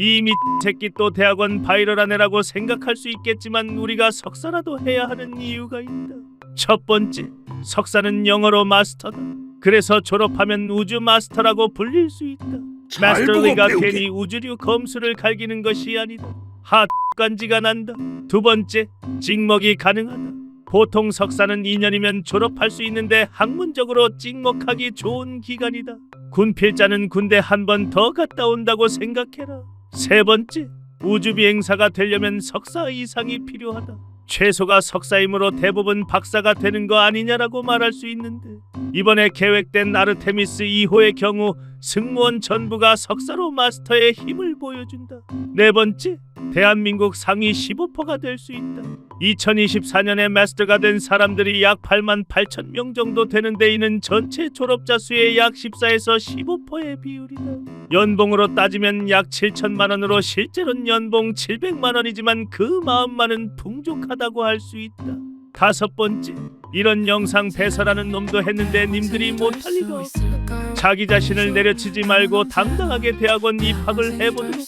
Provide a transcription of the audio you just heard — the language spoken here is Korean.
이미 새끼 또 대학원 바이럴한 애라고 생각할 수 있겠지만 우리가 석사라도 해야 하는 이유가 있다. 첫 번째, 석사는 영어로 마스터다. 그래서 졸업하면 우주 마스터라고 불릴 수 있다. 잘 마스터리가 보고 배우게. 괜히 우주류 검수를 갈기는 것이 아니다. 하 간지가 난다. 두 번째, 찍먹이 가능하다. 보통 석사는 2년이면 졸업할 수 있는데 학문적으로 찍먹하기 좋은 기간이다. 군 필자는 군대 한 번 더 갔다 온다고 생각해라. 세 번째, 우주 비행사가 되려면 석사 이상이 필요하다. 최소가 석사이므로 대부분 박사가 되는 거 아니냐라고 말할 수 있는데 이번에 계획된 아르테미스 2호의 경우 승무원 전부가 석사로 마스터의 힘을 보여준다. 네 번째, 대한민국 상위 15%가 될 수 있다. 2024년에 마스터가 된 사람들이 약 8만 8천 명 정도 되는데 이는 전체 졸업자 수의 약 14에서 15%의 비율이다. 연봉으로 따지면 약 7천만 원으로 실제로는 연봉 700만 원이지만 그 마음만은 풍족하다 고 할 수 있다. 다섯 번째, 이런 영상 배설하는 놈도 했는데 님들이 못할 리가 없다. 자기 자신을 내려치지 말고 당당하게 대학원 입학을 해보도록